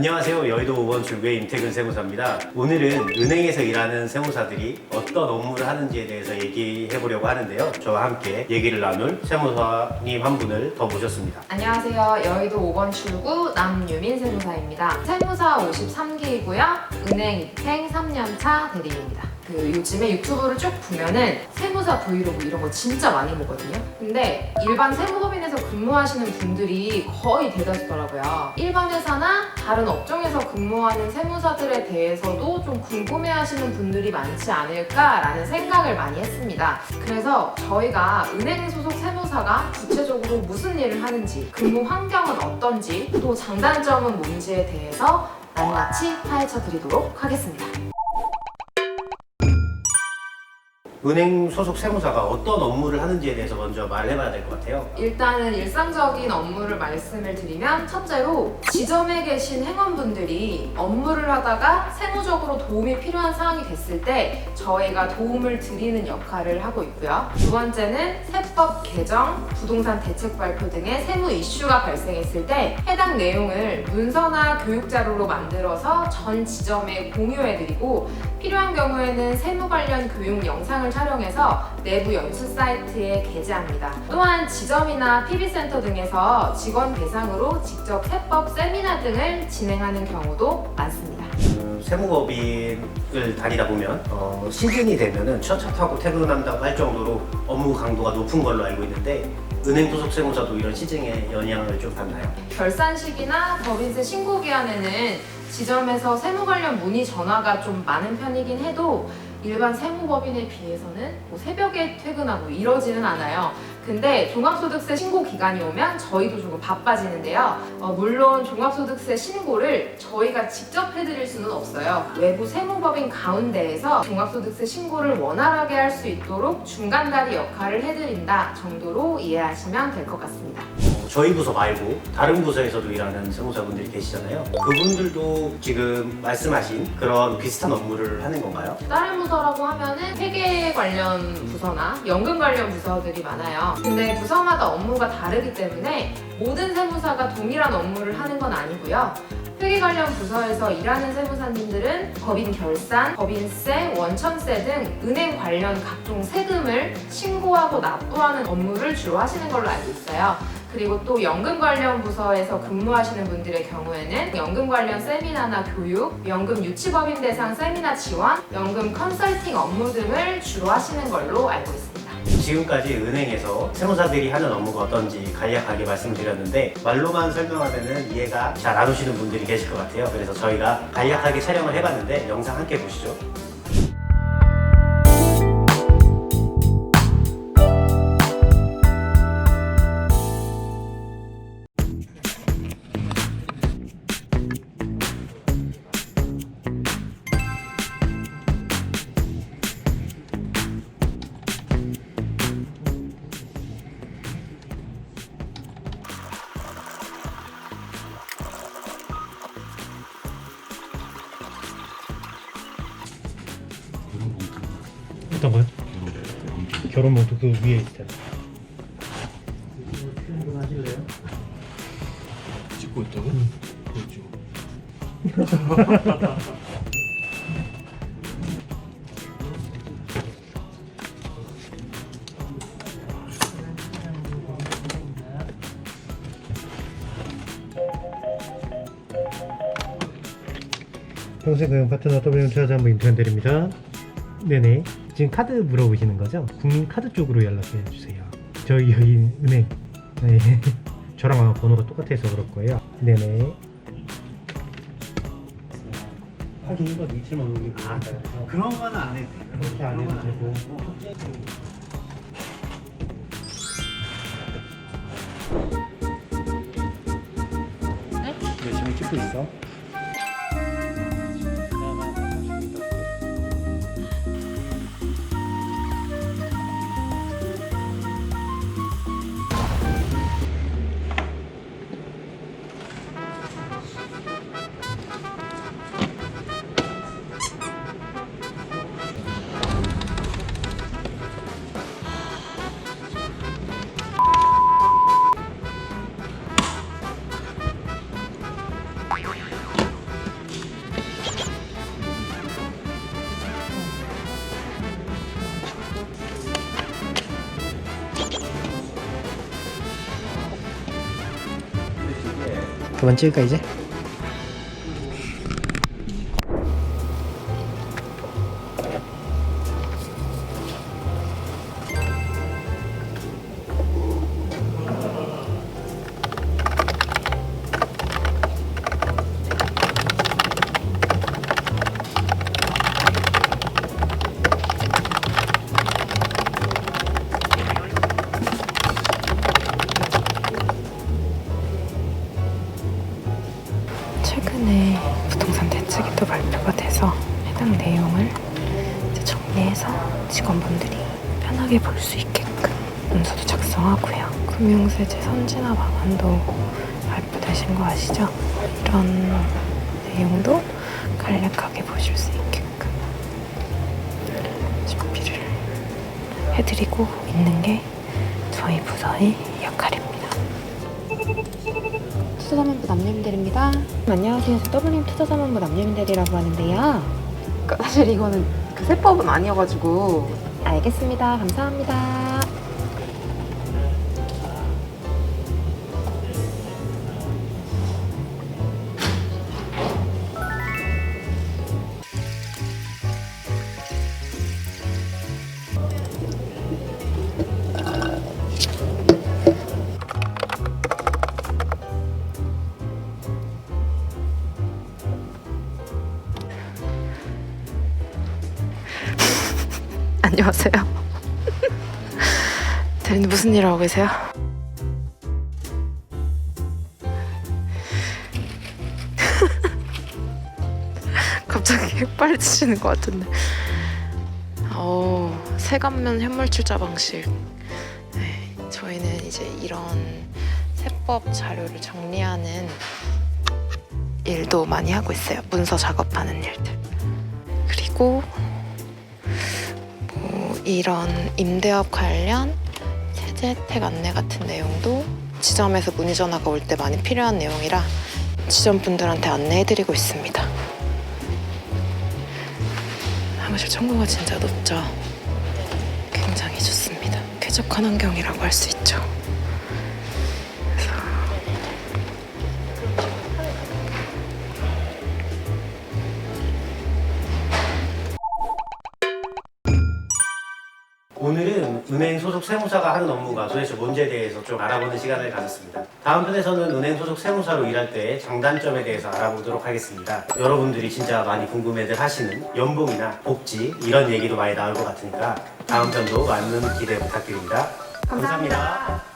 안녕하세요. 여의도 5번 출구의 임태근 세무사입니다. 오늘은 은행에서 일하는 세무사들이 어떤 업무를 하는지에 대해서 얘기해 보려고 하는데요. 저와 함께 얘기를 나눌 세무사님 한 분을 더 모셨습니다. 안녕하세요. 여의도 5번 출구 남유민 세무사입니다. 세무사 53기이고요. 은행 입행 3년차 대리입니다. 그 요즘에 유튜브를 쭉 보면은 세무사 브이로그 이런 거 진짜 많이 보거든요. 근데 일반 세무법인에서 근무하시는 분들이 거의 대다수더라고요. 일반 회사나 다른 업종에서 근무하는 세무사들에 대해서도 좀 궁금해하시는 분들이 많지 않을까라는 생각을 많이 했습니다. 그래서 저희가 은행 소속 세무사가 구체적으로 무슨 일을 하는지, 근무 환경은 어떤지, 또 장단점은 뭔지에 대해서 낱낱이 파헤쳐 드리도록 하겠습니다. 은행 소속 세무사가 어떤 업무를 하는지에 대해서 먼저 말해봐야 될 것 같아요. 일단은 일상적인 업무를 말씀을 드리면 첫째로 지점에 계신 행원분들이 업무를 하다가 세무적으로 도움이 필요한 상황이 됐을 때 저희가 도움을 드리는 역할을 하고 있고요. 두 번째는 세법 개정, 부동산 대책 발표 등의 세무 이슈가 발생했을 때 해당 내용을 문서나 교육 자료로 만들어서 전 지점에 공유해드리고 필요한 경우에는 세무 관련 교육 영상을 촬영해서 내부 연수 사이트에 게재합니다. 또한 지점이나 PB센터 등에서 직원 대상으로 직접 세법 세미나 등을 진행하는 경우도 많습니다. 음, 세무법인을 다니다 보면 어, 시즌이 되면은 첫차 타고 퇴근한다고 할 정도로 업무 강도가 높은 걸로 알고 있는데 은행 소속 세무사도 이런 시즌에 영향을 좀 받나요? 결산 시기나 법인세 신고 기한에는 지점에서 세무 관련 문의 전화가 좀 많은 편이긴 해도 일반 세무법인에 비해서는 뭐 새벽에 퇴근하고 이러지는 않아요. 근데 종합소득세 신고 기간이 오면 저희도 조금 바빠지는데요. 어, 물론 종합소득세 신고를 저희가 직접 해드릴 수는 없어요. 외부 세무법인 가운데에서 종합소득세 신고를 원활하게 할 수 있도록 중간다리 역할을 해드린다 정도로 이해하시면 될 것 같습니다. 어, 저희 부서 말고 다른 부서에서도 일하는 세무사분들이 계시잖아요. 그분들도 지금 말씀하신 그런 비슷한 업무를 하는 건가요? 다른 부서라고 하면은 회계 관련 부서나 연금 관련 부서들이 많아요. 근데 부서마다 업무가 다르기 때문에 모든 세무사가 동일한 업무를 하는 건 아니고요. 회계 관련 부서에서 일하는 세무사님들은 법인 결산, 법인세, 원천세 등 은행 관련 각종 세금을 신고하고 납부하는 업무를 주로 하시는 걸로 알고 있어요. 그리고 또 연금 관련 부서에서 근무하시는 분들의 경우에는 연금 관련 세미나나 교육, 연금 유치법인 대상 세미나 지원, 연금 컨설팅 업무 등을 주로 하시는 걸로 알고 있습니다. 지금까지 은행에서 세무사들이 하는 업무가 어떤지 간략하게 말씀드렸는데 말로만 설명하면 이해가 잘 안 오시는 분들이 계실 것 같아요. 그래서 저희가 간략하게 촬영을 해봤는데 영상 함께 보시죠. 어떤 거요? 결혼 봉투 그 위에 있어요. 찍고 있다고? 그렇죠. 평생금융 파트너 W투자자본부 임태현 대리입니다. 네네. 지금 카드 물어보시는 거죠? 국민 카드 쪽으로 연락해 주세요. 저희 여기 은행. 네. 저랑 아마 번호가 똑같아서 그럴 거예요. 네네. 확인과 위치만 올리고 아, 그런 거는 안 해도 돼. 그렇게 안 해도 되고. 열심히 찍고 있어. 그만 찍을까 이제? 편하게 볼 수 있게끔 문서도 작성하고요. 금융세제 선진화 방안도 발표되신 거 아시죠? 이런 내용도 간략하게 보실 수 있게끔 준비를 해드리고 있는 게 저희 부서의 역할입니다. 투자자문부 남녀민들입니다. 안녕하세요. 저 WM 투자자문부 남녀민들이라고 하는데요. 그 사실 이거는 그 세법은 아니어가지고 알겠습니다. 감사합니다. 안녕하세요. 대리님 무슨 일 하고 계세요? 갑자기 빨리 치시는 것 같은데. 어, 세관면 현물출자 방식. 네, 저희는 이제 이런 세법 자료를 정리하는 일도 많이 하고 있어요. 문서 작업하는 일들. 그리고 뭐 이런 임대업 관련 세제 혜택 안내 같은 내용도 지점에서 문의 전화가 올 때 많이 필요한 내용이라 지점 분들한테 안내해드리고 있습니다. 사무실 청구가 진짜 높죠. 굉장히 좋습니다. 쾌적한 환경이라고 할 수 있죠. 은 은행 소속 세무사가 하는 업무가 도대체 뭔지에 대해서 좀 알아보는 시간을 가졌습니다. 다음 편에서는 은행 소속 세무사로 일할 때의 장단점에 대해서 알아보도록 하겠습니다. 여러분들이 진짜 많이 궁금해들 하시는 연봉이나 복지 이런 얘기도 많이 나올 것 같으니까 다음 편도 많은 기대 부탁드립니다 감사합니다.